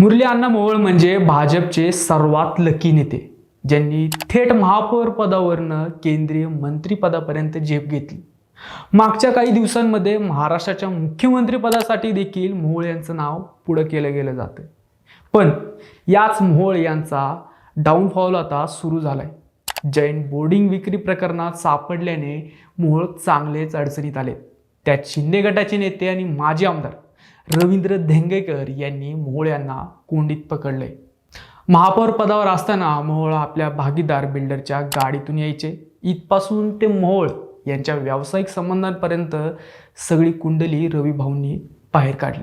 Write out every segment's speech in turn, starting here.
मुरली अण्णा मोहोळ म्हणजे भाजपचे सर्वात लकी नेते ज्यांनी थेट महापौर पदावरनं केंद्रीय मंत्रिपदापर्यंत झेप घेतली. मागच्या काही दिवसांमध्ये महाराष्ट्राच्या मुख्यमंत्रीपदासाठी देखील मोहोळ यांचं नाव पुढं केलं गेलं जातं पण याच मोहोळ यांचा डाऊनफॉल आता सुरू झालाय. जैन बोर्डिंग विक्री प्रकरणात सापडल्याने मोहोळ चांगलेच अडचणीत आले त्यात शिंदे गटाचे नेते आणि माजी आमदार रवींद्र धेंगेकर यांनी मोहोळ यांना कोंडीत पकडले. महापौर पदावर असताना मोहोळ आपल्या भागीदार बिल्डरच्या गाडीतून यायचे. इथपासून ते मोहोळ यांच्या व्यावसायिक संबंधांपर्यंत सगळी कुंडली रवी भाऊंनी बाहेर काढली.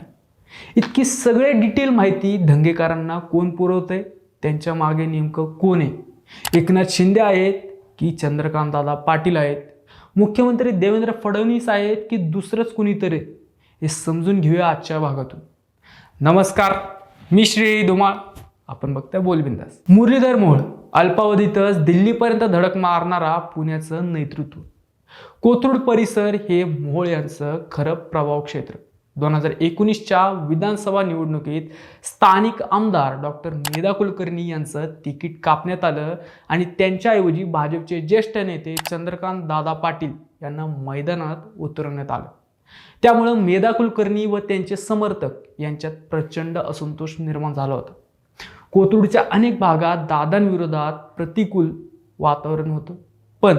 इतकी सगळे डिटेल माहिती धंगेकरांना कोण पुरवतंय त्यांच्या मागे नेमकं कोण आहे? एकनाथ शिंदे आहेत की चंद्रकांत दादा पाटील आहेत? मुख्यमंत्री देवेंद्र फडणवीस आहेत की दुसरंच कुणीतरी? हे समजून घेऊया आजच्या भागातून. नमस्कार मी श्री धुमाळ आपण बघताय बोलबिंदास. मुरलीधर मोहोळ अल्पावधीतच दिल्लीपर्यंत धडक मारणारा पुण्याचं नेतृत्व. कोथरूड परिसर हे मोहोळ यांचं खरं प्रभाव क्षेत्र. दोन हजार एकोणीसच्या विधानसभा निवडणुकीत स्थानिक आमदार डॉक्टर मेधा कुलकर्णी यांचं तिकीट कापण्यात आलं आणि त्यांच्याऐवजी भाजपचे ज्येष्ठ नेते चंद्रकांत दादा पाटील यांना मैदानात उतरवण्यात आलं. त्यामुळं मेधा कुलकर्णी व त्यांचे समर्थक यांच्यात प्रचंड असंतोष निर्माण झाला होता. कोथरूडच्या अनेक भागात दादांविरोधात प्रतिकूल वातावरण होतं. पण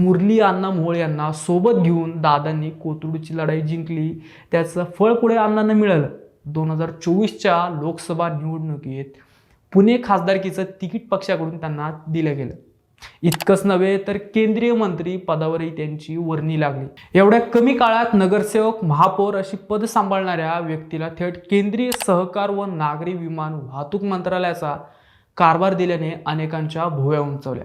मुरली अण्णा मोहोळ यांना सोबत घेऊन दादांनी कोथरूडची लढाई जिंकली. त्याचं फळ पुढे अण्णांना मिळालं. दोन हजार चोवीसच्या लोकसभा निवडणुकीत पुणे खासदारकीचं तिकीट पक्षाकडून त्यांना दिलं गेलं. इतकंच नव्हे तर केंद्रीय मंत्री पदावरही त्यांची वर्णी लागली. एवढ्या कमी काळात नगरसेवक महापौर अशी पद सांभाळणाऱ्या व्यक्तीला थेट केंद्रीय सहकार व नागरी विमान वाहतूक मंत्रालयाचा कारभार दिल्याने अनेकांच्या भुव्या उंचवल्या.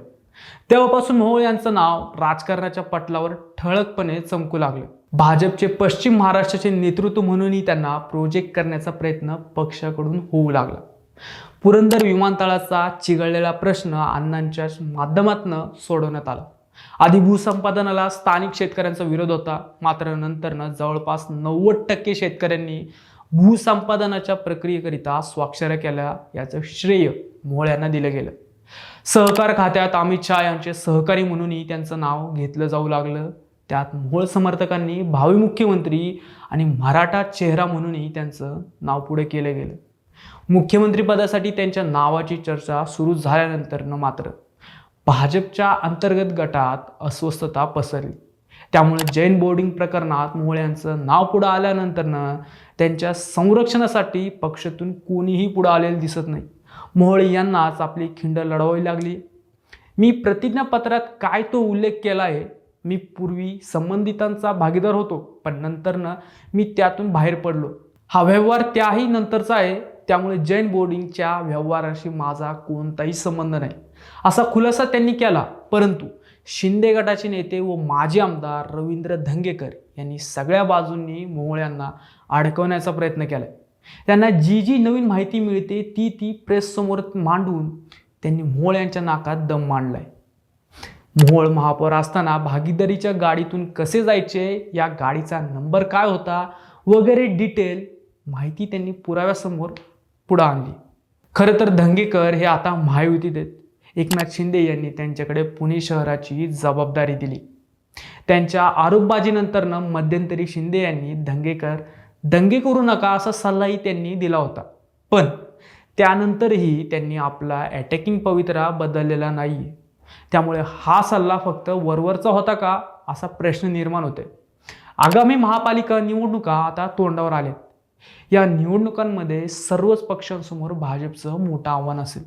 तेव्हापासून मोहोळ यांचं नाव राजकारणाच्या पटलावर ठळकपणे चमकू लागले. भाजपचे पश्चिम महाराष्ट्राचे नेतृत्व म्हणूनही त्यांना प्रोजेक्ट करण्याचा प्रयत्न पक्षाकडून होऊ लागला. पुरंदर विमानतळाचा चिघळलेला प्रश्न अण्णांच्या माध्यमातून सोडवण्यात आला. आधी भूसंपादनाला स्थानिक शेतकऱ्यांचा विरोध होता. मात्र नंतरनं जवळपास नव्वद टक्के शेतकऱ्यांनी भूसंपादनाच्या प्रक्रियेकरिता स्वाक्षऱ्या केल्या. याचं श्रेय मोहोळ यांना दिलं गेलं. सहकार खात्यात अमित शहा यांचे सहकारी म्हणूनही त्यांचं नाव घेतलं जाऊ लागलं. त्यात मोहोळ समर्थकांनी भावी मुख्यमंत्री आणि मराठा चेहरा म्हणूनही त्यांचं नाव पुढे केलं गेलं. मुख्यमंत्रीपदासाठी त्यांच्या नावाची चर्चा सुरू झाल्यानंतरनं मात्र भाजपच्या अंतर्गत गटात अस्वस्थता पसरली. त्यामुळे जैन बोर्डिंग प्रकरणात मोहोळ यांचं नाव पुढं आल्यानंतरनं त्यांच्या संरक्षणासाठी पक्षातून कोणीही पुढं आलेलं दिसत नाही. मोहोळ यांनाच आपली खिंड लढवावी लागली. मी प्रतिज्ञापत्रात काय तो उल्लेख केला आहे मी पूर्वी संबंधितांचा भागीदार होतो पण नंतरनं मी त्यातून बाहेर पडलो. हा व्यवहार त्याही नंतरचा आहे त्यामुळे जैन बोर्डिंगच्या व्यवहाराशी माझा कोणताही संबंध नाही. असा खुलासा त्यांनी केला. परंतु शिंदे गटाचे नेते व माजी आमदार रवींद्र धंगेकर यांनी सगळ्या बाजूंनी मोहोळ अडकवण्याचा प्रयत्न केला त्यांना जी जी नवीन माहिती मिळते ती ती प्रेससमोर मांडून त्यांनी मोहोळ नाकात दम मांडलाय. मोहोळ महापौर असताना भागीदारीच्या गाडीतून कसे जायचे या गाडीचा नंबर काय होता वगैरे डिटेल माहिती त्यांनी पुराव्यासमोर पुढं आणली खरं तर धंगेकर हे आता महायुतीत आहेत एकनाथ शिंदे यांनी त्यांच्याकडे पुणे शहराची जबाबदारी दिली. त्यांच्या आरोपबाजीनंतरनं मध्यंतरी शिंदे यांनी धंगेकर दंगे करू नका असा सल्लाही त्यांनी दिला होता. पण त्यानंतरही त्यांनी आपला अटॅकिंग पवित्रा बदललेला नाही त्यामुळे हा सल्ला फक्त वरवरचा होता का? असा प्रश्न निर्माण होतोय. आगामी महापालिका निवडणुका आता तोंडावर आल्या या निवडणुकांमध्ये सर्वच पक्षांसमोर भाजपचं मोठं आव्हान असेल.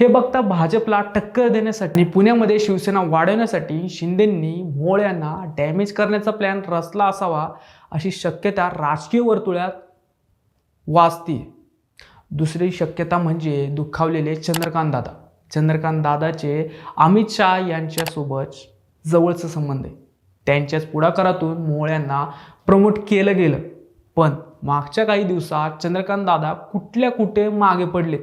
हे बघता भाजपला टक्कर देण्यासाठी पुण्यामध्ये शिवसेना वाढवण्यासाठी शिंदेंनी मोळ्यांना यांना डॅमेज करण्याचा प्लॅन रचला असावा अशी शक्यता राजकीय वर्तुळात वाचती दुसरी शक्यता म्हणजे दुखावलेले चंद्रकांत दादा. चंद्रकांत दादाचे अमित शहा यांच्यासोबत जवळचं संबंध आहे. त्यांच्याच पुढाकारातून मोळ्यांना यांना प्रमोट केलं गेलं. पण मागच्या काही दिवसात चंद्रकांत दादा कुठल्या कुठे मागे पडलेत?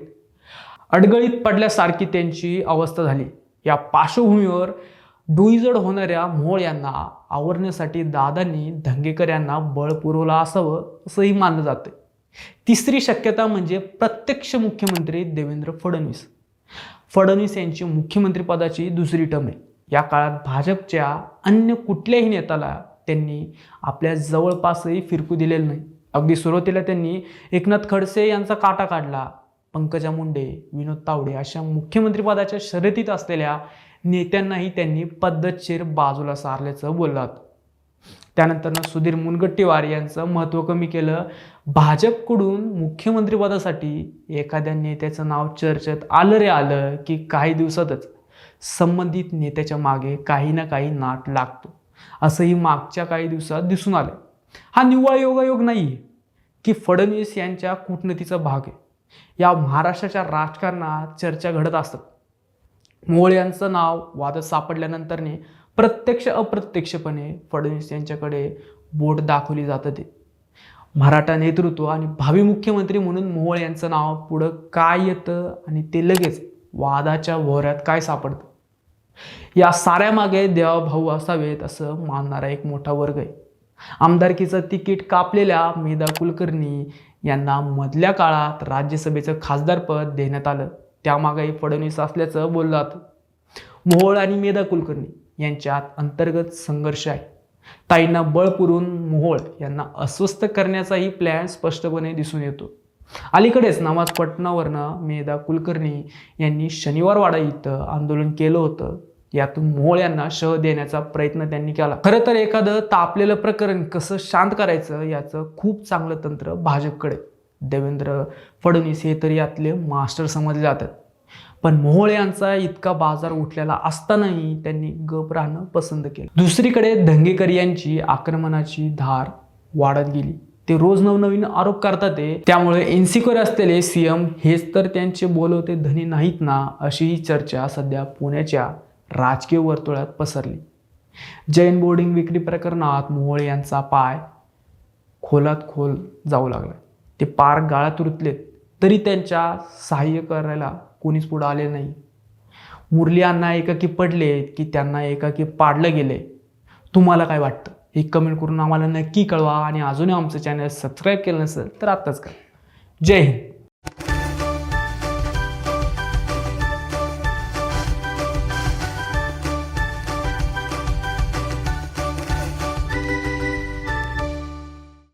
अडगळीत पडल्यासारखी त्यांची अवस्था झाली. या पार्श्वभूमीवर डोईजड होणाऱ्या मोहोळ यांना आवरण्यासाठी दादांनी धंगेकर यांना बळ पुरवलं असावं असंही मानलं जातं तिसरी शक्यता म्हणजे प्रत्यक्ष मुख्यमंत्री देवेंद्र फडणवीस. फडणवीस यांची मुख्यमंत्रीपदाची दुसरी टर्म आहे. या काळात भाजपच्या अन्य कुठल्याही नेत्याला त्यांनी आपल्या जवळपासही फिरकू दिलेलं नाही. अगदी सुरुवातीला त्यांनी एकनाथ खडसे यांचा काटा काढला पंकजा मुंडे विनोद तावडे अशा मुख्यमंत्रीपदाच्या शर्यतीत असलेल्या नेत्यांनाही त्यांनी पद्धतशीर बाजूला सारल्याचं बोललं त्यानंतरनं त्यानंतर सुधीर मुनगट्टीवार यांचं महत्त्व कमी केलं. भाजपकडून मुख्यमंत्रीपदासाठी एखाद्या नेत्याचं नाव चर्चेत आलं रे आलं की काही दिवसातच संबंधित नेत्याच्या मागे काही ना काही नाट लागतो. असंही मागच्या काही दिवसात दिसून आलं हा निव्वळ योगायोग नाही आहे की फडणवीस यांच्या कूटनीतीचा भाग आहे. या महाराष्ट्राच्या राजकारणात चर्चा घडत असतात. मोहोळ यांचं नाव वादात सापडल्यानंतरने प्रत्यक्ष अप्रत्यक्षपणे फडणवीस यांच्याकडे बोट दाखवली जातं ते. मराठा नेतृत्व आणि भावी मुख्यमंत्री म्हणून मोहोळ यांचं नाव पुढं काय येतं आणि ते लगेच वादाच्या भोवऱ्यात काय सापडतं? या साऱ्यामागे देवाभाऊ असावेत असं मानणारा एक मोठा वर्ग आहे. आमदारकीचं तिकीट कापलेल्या मेधा कुलकर्णी यांना मधल्या काळात राज्यसभेचं खासदारपद देण्यात आलं. त्यामागही फडणवीस असल्याचं बोललं जातं. मोहोळ आणि मेधा कुलकर्णी यांच्यात अंतर्गत संघर्ष आहे. ताईंना बळ पुरून मोहोळ यांना अस्वस्थ करण्याचाही प्लॅन स्पष्टपणे दिसून येतो. अलीकडेच नवाज पटनावरनं मेधा कुलकर्णी यांनी शनिवारवाडा इथं आंदोलन केलं होतं. यातून मोहोळ यांना शह देण्याचा प्रयत्न त्यांनी केला. खरं तर एखादं तापलेलं प्रकरण कसं शांत करायचं याचं खूप चांगलं तंत्र भाजपकडे. देवेंद्र फडणवीस हे तर यातले मास्टर समजले जातात. पण मोहोळ यांचा इतका बाजार उठलेला असतानाही त्यांनी गप राहणं पसंत केलं. दुसरीकडे दंगेकर यांची आक्रमणाची धार वाढत गेली. ते रोज नवनवीन आरोप करतात ते. त्यामुळे एनसिक्युअर असलेले सीएम हेच तर त्यांचे बोलवते धनी नाहीत ना अशीही चर्चा सध्या पुण्याच्या राजकीय वर्तुळात पसरली. जैन बोर्डिंग विक्री प्रकरणात मोहोळ यांचा पाय खोलात खोल जाऊ लागला. ते पार गाळात रुतलेत तरी त्यांच्या सहाय्य करायला कोणीच पुढं आले नाही. मुरली यांना एकाकी पडले की त्यांना एकाकी पाडलं गेले तुम्हाला काय वाटतं? हे कमेंट करून आम्हाला नक्की कळवा आणि अजूनही आमचं चॅनल सबस्क्राईब केलं नसेल तर आत्ताच करा. जय हिंद.